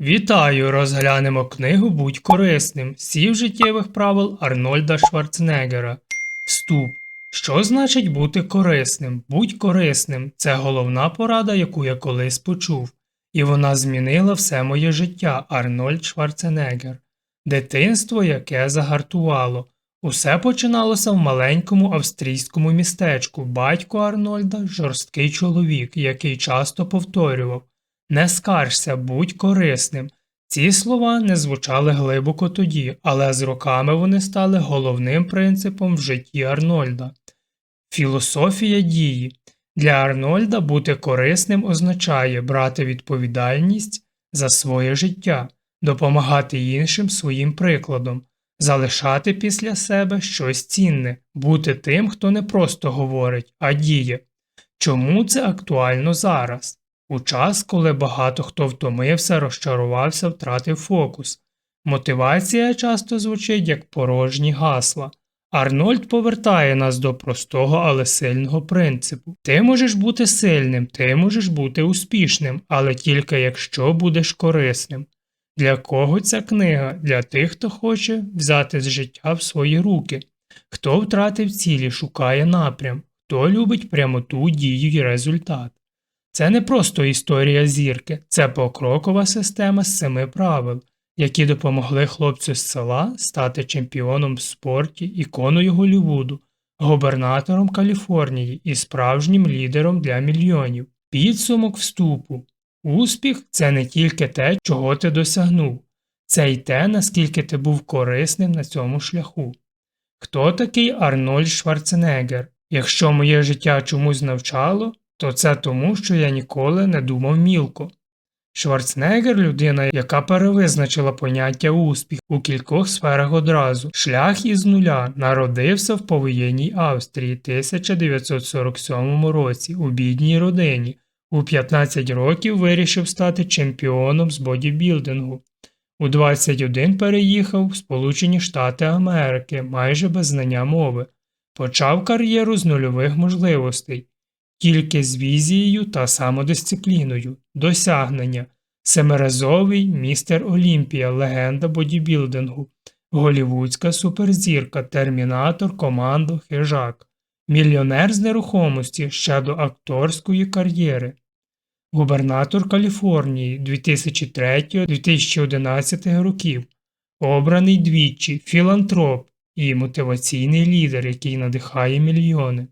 Вітаю! Розглянемо книгу Будь корисним. Сів життєвих правил Арнольда Шварценеггера. Вступ. Що значить бути корисним? Будь корисним це головна порада, яку я колись почув, і вона змінила все моє життя. Арнольд Шварценеггер. Дитинство, яке загартувало. Усе починалося в маленькому австрійському містечку. Батько Арнольда жорсткий чоловік, який часто повторював Не скаржся, будь корисним. Ці слова не звучали глибоко тоді, але з роками вони стали головним принципом в житті Арнольда. Філософія дії. Для Арнольда бути корисним означає брати відповідальність за своє життя, допомагати іншим своїм прикладом, залишати після себе щось цінне, бути тим, хто не просто говорить, а діє. Чому це актуально зараз? У час, коли багато хто втомився, розчарувався, втратив фокус. Мотивація часто звучить як порожні гасла. Арнольд повертає нас до простого, але сильного принципу. Ти можеш бути сильним, ти можеш бути успішним, але тільки якщо будеш корисним. Для кого ця книга? Для тих, хто хоче взяти з життя в свої руки, хто втратив цілі, шукає напрям, хто любить прямоту дію і результат. Це не просто історія зірки, це покрокова система з семи правил, які допомогли хлопцю з села стати чемпіоном в спорті, іконою Голлівуду, губернатором Каліфорнії і справжнім лідером для мільйонів. Підсумок вступу. Успіх це не тільки те, чого ти досягнув, це й те, наскільки ти був корисним на цьому шляху. Хто такий Арнольд Шварценеггер? Якщо моє життя чомусь навчало, то це тому, що я ніколи не думав мілко. Шварценеггер – людина, яка перевизначила поняття успіх у кількох сферах одразу. Шлях із нуля народився в повоєнній Австрії 1947 році у бідній родині. У 15 років вирішив стати чемпіоном з бодібілдингу. У 21 переїхав в Сполучені Штати Америки майже без знання мови. Почав кар'єру з нульових можливостей тільки з візією та самодисципліною, досягнення, семиразовий містер Олімпія, легенда бодібілдингу, голівудська суперзірка, термінатор, командо, хижак, мільйонер з нерухомості ще до акторської кар'єри, губернатор Каліфорнії 2003-2011 років, обраний двічі, філантроп і мотиваційний лідер, який надихає мільйони.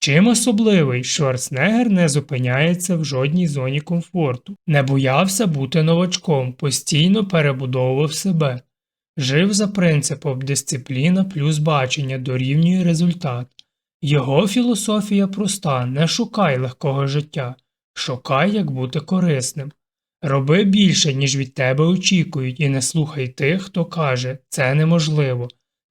Чим особливий Шварценеггер не зупиняється в жодній зоні комфорту, не боявся бути новачком, постійно перебудовував себе, жив за принципом дисципліна плюс бачення дорівнює результат. Його філософія проста не шукай легкого життя, шукай, як бути корисним. Роби більше, ніж від тебе очікують, і не слухай тих, хто каже це неможливо.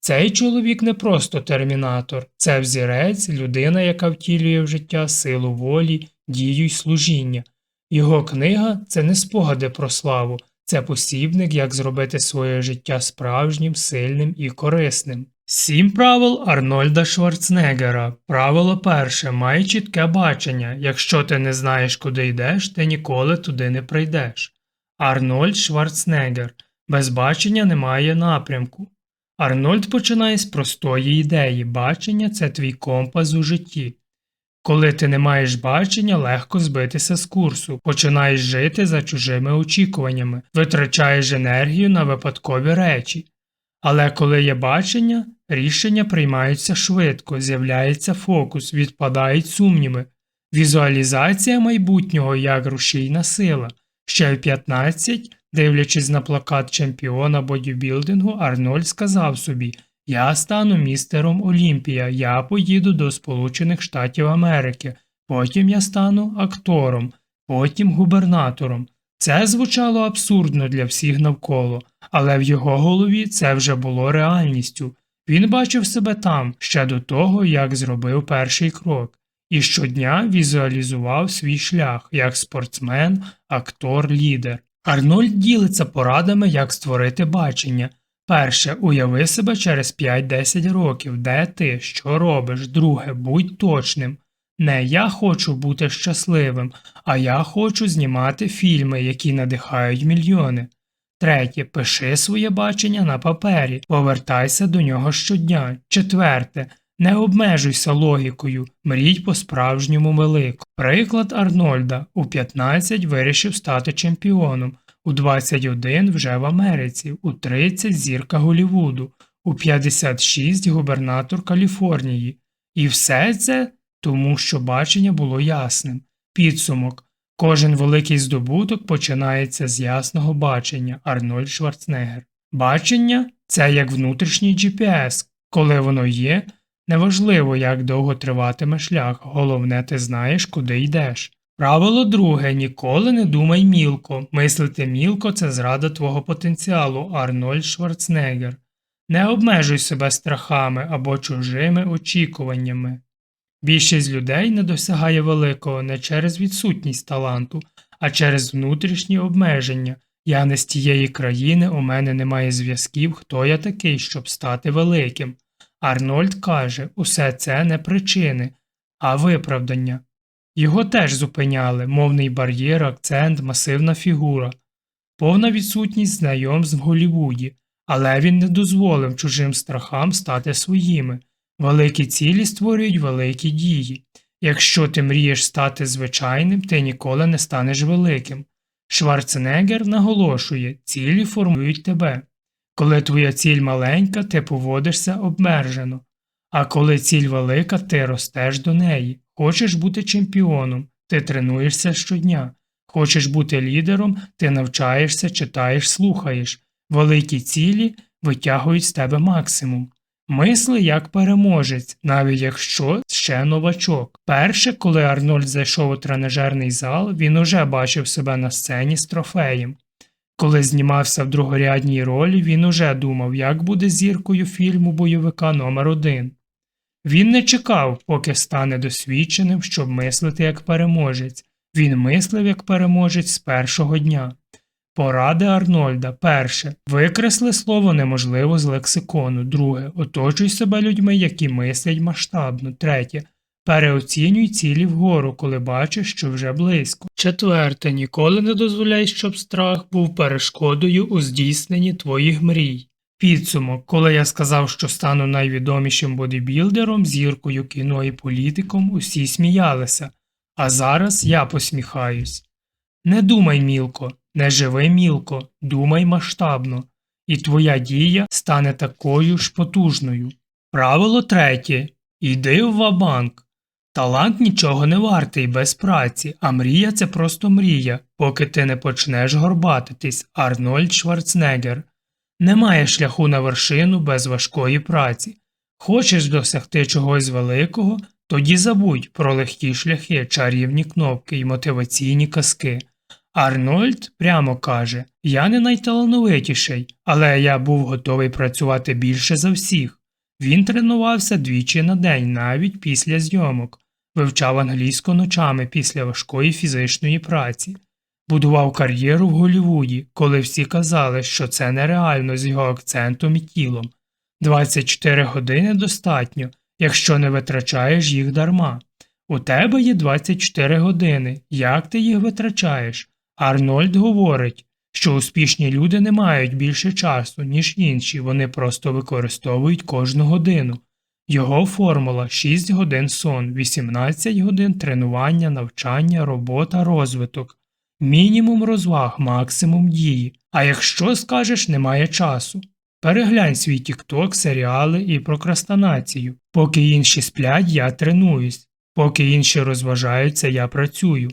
Цей чоловік не просто термінатор, це взірець, людина, яка втілює в життя силу волі, дію й служіння. Його книга це не спогади про славу, це посібник, як зробити своє життя справжнім, сильним і корисним. Сім правил Арнольда Шварценеггера. Правило перше май чітке бачення. Якщо ти не знаєш, куди йдеш, ти ніколи туди не прийдеш. Арнольд Шварценеггер. Без бачення немає напрямку. Арнольд починає з простої ідеї бачення це твій компас у житті. Коли ти не маєш бачення, легко збитися з курсу, починаєш жити за чужими очікуваннями, витрачаєш енергію на випадкові речі. Але коли є бачення, рішення приймаються швидко, з'являється фокус, відпадають сумніви, візуалізація майбутнього як рушійна сила. Ще в 15 Дивлячись на плакат чемпіона бодібілдингу, Арнольд сказав собі Я стану містером Олімпія, я поїду до Сполучених Штатів Америки, потім я стану актором, потім губернатором. Це звучало абсурдно для всіх навколо, але в його голові це вже було реальністю. Він бачив себе там ще до того, як зробив перший крок, і щодня візуалізував свій шлях як спортсмен, актор, лідер. Арнольд ділиться порадами, як створити бачення. Перше, уяви себе через 5-10 років, де ти, що робиш, друге, будь точним. Не я хочу бути щасливим, а я хочу знімати фільми, які надихають мільйони. Третє. Пиши своє бачення на папері, повертайся до нього щодня. Четверте. Не обмежуйся логікою, мрій по-справжньому велико. Приклад Арнольда у 15 вирішив стати чемпіоном, у 21 вже в Америці, у 30 зірка Голівуду, у 56 губернатор Каліфорнії. І все це тому, що бачення було ясним. Підсумок. Кожен великий здобуток починається з ясного бачення Арнольд Шварценеггер. Бачення це як внутрішній GPS. Коли воно є, неважливо, як довго триватиме шлях, головне ти знаєш, куди йдеш. Правило друге ніколи не думай мілко. Мислити мілко це зрада твого потенціалу Арнольд Шварценеггер. Не обмежуй себе страхами або чужими очікуваннями. Більшість людей не досягає великого не через відсутність таланту, а через внутрішні обмеження. Я не з тієї країни, у мене немає зв'язків, хто я такий, щоб стати великим. Арнольд каже, усе це не причини, а виправдання. Його теж зупиняли мовний бар'єр, акцент, масивна фігура, повна відсутність знайомств в Голлівуді, але він не дозволив чужим страхам стати своїми. Великі цілі створюють великі дії. Якщо ти мрієш стати звичайним, ти ніколи не станеш великим. Шварценеггер наголошує, цілі формують тебе. Коли твоя ціль маленька, ти поводишся обмежено, а коли ціль велика, ти ростеш до неї. Хочеш бути чемпіоном, ти тренуєшся щодня. Хочеш бути лідером, ти навчаєшся, читаєш, слухаєш. Великі цілі витягують з тебе максимум. Мисли як переможець, навіть якщо ще новачок. Перше, коли Арнольд зайшов у тренажерний зал, він уже бачив себе на сцені з трофеєм. Коли знімався в другорядній ролі, він уже думав, як буде зіркою фільму бойовика номер 1 Він не чекав, поки стане досвідченим, щоб мислити як переможець. Він мислив як переможець з першого дня. Поради Арнольда. Перше. Викресли слово неможливо з лексикону. Друге. Оточуй себе людьми, які мислять масштабно. Третє. Переоцінюй цілі вгору, коли бачиш, що вже близько. Четверте. Ніколи не дозволяй, щоб страх був перешкодою у здійсненні твоїх мрій. Підсумок, коли я сказав, що стану найвідомішим бодибілдером, зіркою кіно і політиком, усі сміялися, а зараз я посміхаюсь. Не думай мілко, не живи мілко, думай масштабно, і твоя дія стане такою ж потужною. Правило третє йди в вабанк. Талант нічого не вартий без праці, а мрія це просто мрія, поки ти не почнеш горбатитись, Арнольд Шварценеггер. Немає шляху на вершину без важкої праці. Хочеш досягти чогось великого, тоді забудь про легкі шляхи, чарівні кнопки і мотиваційні казки. Арнольд прямо каже Я не найталановитіший, але я був готовий працювати більше за всіх. Він тренувався двічі на день, навіть після зйомок, вивчав англійську ночами після важкої фізичної праці, будував кар'єру в Голлівуді, коли всі казали, що це нереально з його акцентом і тілом. 24 години достатньо, якщо не витрачаєш їх дарма. У тебе є 24 години. Як ти їх витрачаєш? Арнольд говорить, що успішні люди не мають більше часу, ніж інші, вони просто використовують кожну годину. Його формула 6 годин сон, 18 годин тренування, навчання, робота, розвиток, мінімум розваг, максимум дії. А якщо скажеш немає часу, переглянь свій тікток, серіали і прокрастинацію. Поки інші сплять, я тренуюсь, поки інші розважаються, я працюю.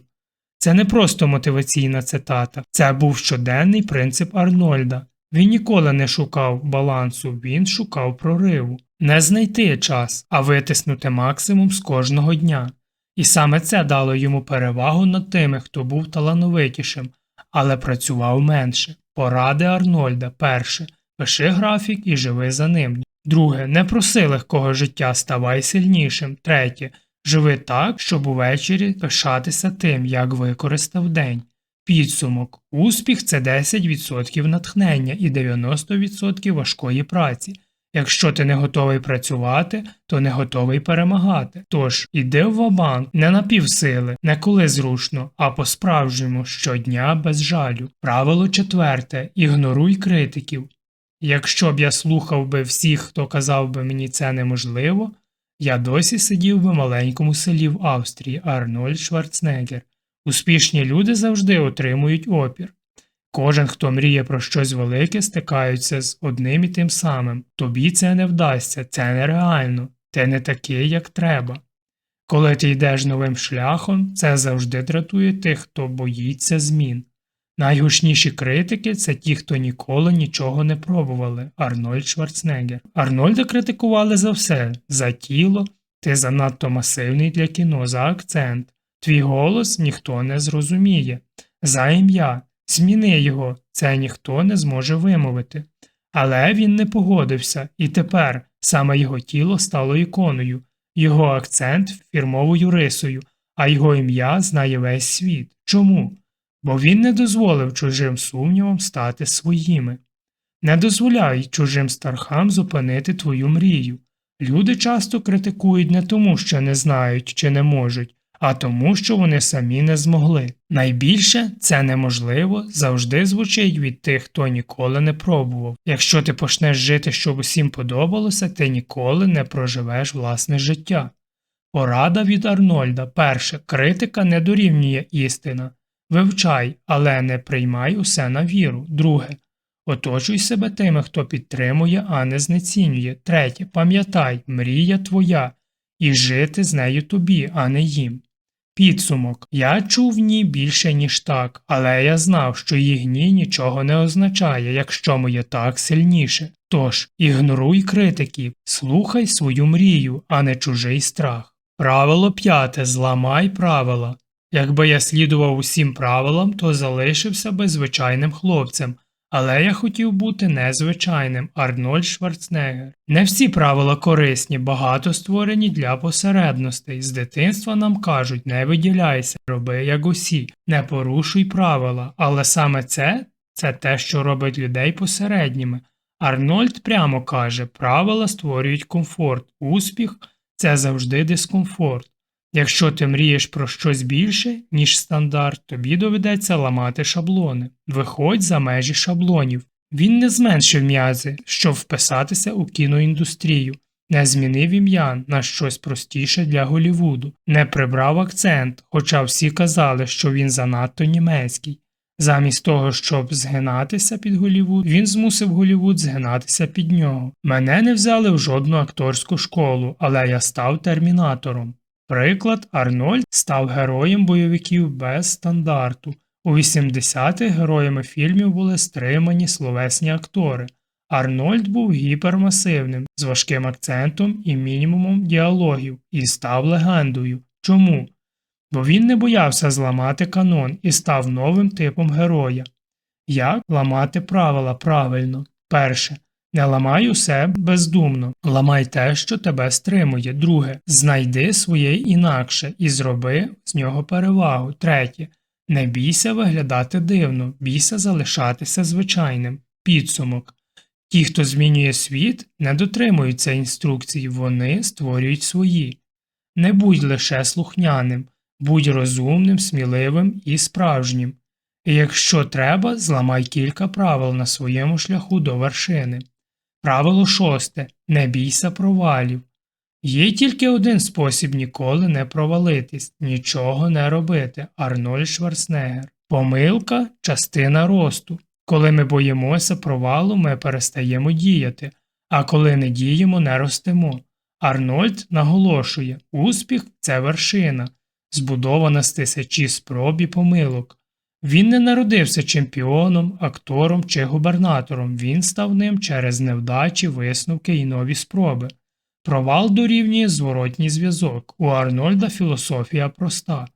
Це не просто мотиваційна цитата, це був щоденний принцип Арнольда. Він ніколи не шукав балансу, він шукав прориву. Не знайти час, а витиснути максимум з кожного дня. І саме це дало йому перевагу над тими, хто був талановитішим, але працював менше. Поради Арнольда перше. Пиши графік і живи за ним. Друге. Не проси легкого життя, ставай сильнішим. Третє. Живи так, щоб увечері пишатися тим, як використав день. Підсумок. Успіх це 10% натхнення і 90% важкої праці. Якщо ти не готовий працювати, то не готовий перемагати. Тож іди в вабанк не на півсили, не коли зручно, а по-справжньому щодня без жалю. Правило четверте ігноруй критиків. Якщо б я слухав би всіх, хто казав би мені це неможливо, я досі сидів би в маленькому селі в Австрії Арнольд Шварценеггер. Успішні люди завжди отримують опір. Кожен, хто мріє про щось велике, стикається з одним і тим самим. Тобі це не вдасться, це нереально, ти не такий, як треба. Коли ти йдеш новим шляхом, це завжди дратує тих, хто боїться змін. Найгучніші критики це ті, хто ніколи нічого не пробували. Арнольд Шварценеггер. Арнольда критикували за все за тіло, ти занадто масивний для кіно, за акцент. Твій голос ніхто не зрозуміє, за ім'я. Зміни його, це ніхто не зможе вимовити. Але він не погодився, і тепер саме його тіло стало іконою, його акцент фірмовою рисою, а його ім'я знає весь світ. Чому? Бо він не дозволив чужим сумнівам стати своїми. Не дозволяй чужим стархам зупинити твою мрію. Люди часто критикують не тому, що не знають чи не можуть, а тому, що вони самі не змогли. Найбільше це неможливо завжди звучить від тих, хто ніколи не пробував. Якщо ти почнеш жити, щоб усім подобалося, ти ніколи не проживеш власне життя. Порада від Арнольда перше, критика не дорівнює істина. Вивчай, але не приймай усе на віру. Друге. Оточуй себе тими, хто підтримує, а не знецінює. Третє. Пам'ятай, мрія твоя, і жити з нею тобі, а не їм. Підсумок. Я чув в ній більше, ніж так, але я знав, що гній нічого не означає, якщо моє так сильніше. Тож, ігноруй критиків, слухай свою мрію, а не чужий страх. Правило п'яте. Зламай правила. Якби я слідував усім правилам, то залишився би звичайним хлопцем, але я хотів бути незвичайним Арнольд Шварценеггер. Не всі правила корисні, багато створені для посередностей. З дитинства нам кажуть не виділяйся, роби як усі, не порушуй правила, але саме це це те, що робить людей посередніми. Арнольд прямо каже, правила створюють комфорт, успіх це завжди дискомфорт. Якщо ти мрієш про щось більше, ніж стандарт, тобі доведеться ламати шаблони. Виходь за межі шаблонів. Він не зменшив м'язи, щоб вписатися у кіноіндустрію, не змінив ім'я на щось простіше для Голівуду, не прибрав акцент, хоча всі казали, що він занадто німецький. Замість того, щоб згинатися під Голівуд, він змусив Голівуд згинатися під нього. Мене не взяли в жодну акторську школу, але я став термінатором. Приклад, Арнольд став героєм бойовиків без стандарту. У 80-х героями фільмів були стримані словесні актори. Арнольд був гіпермасивним, з важким акцентом і мінімумом діалогів, і став легендою. Чому? Бо він не боявся зламати канон і став новим типом героя. Як ламати правила правильно? Перше. Не ламай усе бездумно, ламай те, що тебе стримує. Друге, знайди своє інакше і зроби з нього перевагу. Третє. Не бійся виглядати дивно, бійся залишатися звичайним. Підсумок. Ті, хто змінює світ, не дотримуються інструкцій, вони створюють свої. Не будь лише слухняним, будь розумним, сміливим і справжнім. І якщо треба, зламай кілька правил на своєму шляху до вершини. Правило шосте не бійся провалів. Є тільки один спосіб ніколи не провалитись, нічого не робити. Арнольд Шварценеггер. Помилка частина росту. Коли ми боїмося провалу, ми перестаємо діяти, а коли не діємо, не ростемо. Арнольд наголошує, успіх це вершина, збудована з тисячі спроб і помилок. Він не народився чемпіоном, актором чи губернатором, він став ним через невдачі, висновки і нові спроби. Провал дорівнює зворотній зв'язок. У Арнольда філософія проста.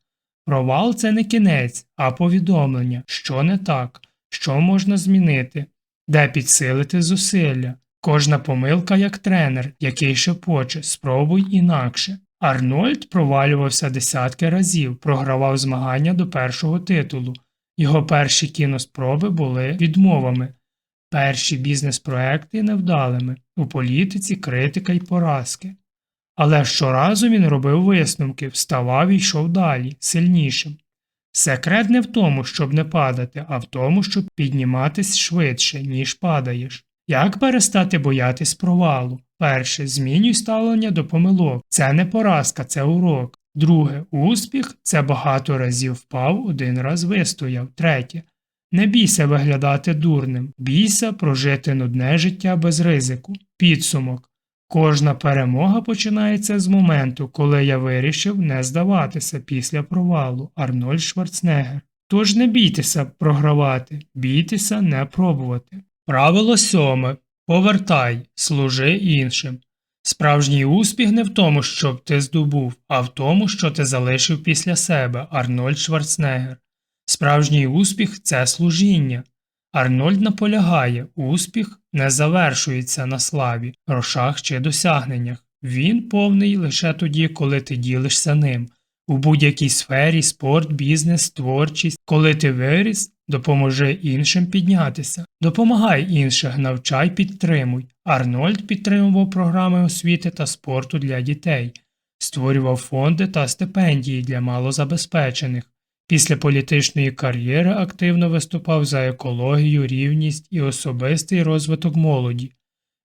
Провал це не кінець, а повідомлення, що не так, що можна змінити, де підсилити зусилля. Кожна помилка як тренер, який шепоче, спробуй інакше. Арнольд провалювався десятки разів, програвав змагання до першого титулу. Його перші кіноспроби були відмовами. Перші бізнес-проекти невдалими, у політиці критика й поразки. Але щоразу він робив висновки, вставав і йшов далі, сильнішим. Секрет не в тому, щоб не падати, а в тому, щоб підніматись швидше, ніж падаєш. Як перестати боятись провалу? Перше, змінюй ставлення до помилок. Це не поразка, це урок. Друге, успіх це багато разів впав, один раз вистояв. Третє. Не бійся виглядати дурним, бійся прожити нудне життя без ризику. Підсумок. Кожна перемога починається з моменту, коли я вирішив не здаватися після провалу Арнольд Шварценеггер. Тож не бійтеся програвати, бійтеся не пробувати. Правило сьоме. Повертай, служи іншим. Справжній успіх не в тому, щоб ти здобув, а в тому, що ти залишив після себе Арнольд Шварценеггер. Справжній успіх це служіння. Арнольд наполягає, успіх не завершується на славі, грошах чи досягненнях. Він повний лише тоді, коли ти ділишся ним. У будь-якій сфері спорт, бізнес, творчість, коли ти виріс, допоможи іншим піднятися. Допомагай інших, навчай, підтримуй. Арнольд підтримував програми освіти та спорту для дітей, створював фонди та стипендії для малозабезпечених. Після політичної кар'єри активно виступав за екологію, рівність і особистий розвиток молоді.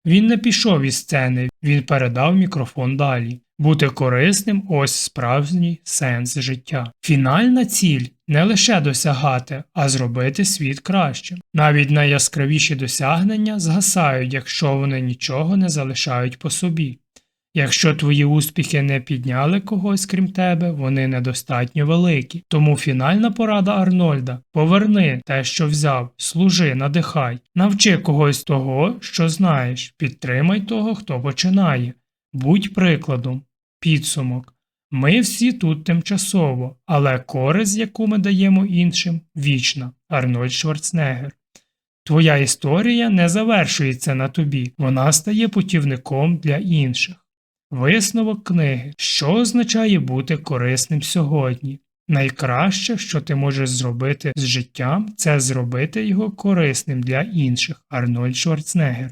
Він не пішов із сцени, він передав мікрофон далі. Бути корисним ось справжній сенс життя. Фінальна ціль не лише досягати, а зробити світ кращим. Навіть найяскравіші досягнення згасають, якщо вони нічого не залишають по собі. Якщо твої успіхи не підняли когось крім тебе, вони недостатньо великі. Тому фінальна порада Арнольда поверни те, що взяв, служи, надихай, навчи когось того, що знаєш, підтримай того, хто починає. Будь прикладом, підсумок. Ми всі тут тимчасово, але користь, яку ми даємо іншим, вічна. Арнольд Шварценеггер. Твоя історія не завершується на тобі, вона стає путівником для інших. Висновок книги, що означає бути корисним сьогодні. Найкраще, що ти можеш зробити з життям, це зробити його корисним для інших. Арнольд Шварценеггер.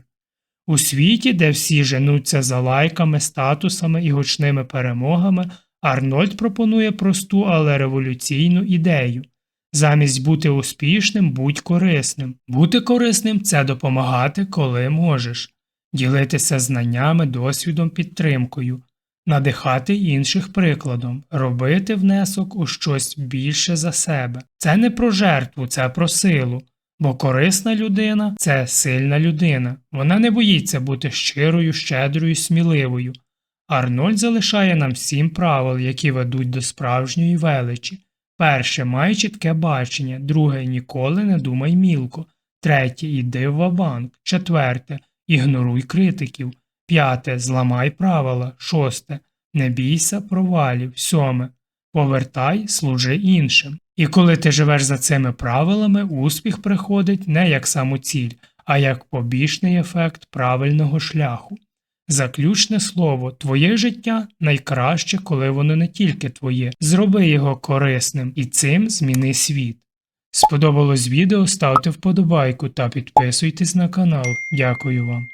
У світі, де всі женуться за лайками, статусами і гучними перемогами, Арнольд пропонує просту, але революційну ідею. Замість бути успішним, будь корисним. Бути корисним це допомагати, коли можеш ділитися знаннями, досвідом, підтримкою, надихати інших прикладом, робити внесок у щось більше за себе. Це не про жертву, це про силу. Бо корисна людина це сильна людина. Вона не боїться бути щирою, щедрою, сміливою. Арнольд залишає нам сім правил, які ведуть до справжньої величі. Перше, май чітке бачення, друге ніколи не думай мілко, третє йди в вабанк, четверте ігноруй критиків, п'яте зламай правила, шосте не бійся провалів, сьоме повертай, служи іншим. І коли ти живеш за цими правилами, успіх приходить не як самоціль, а як побічний ефект правильного шляху. Заключне слово, твоє життя найкраще, коли воно не тільки твоє. Зроби його корисним і цим зміни світ. Сподобалось відео, ставте вподобайку та підписуйтесь на канал. Дякую вам.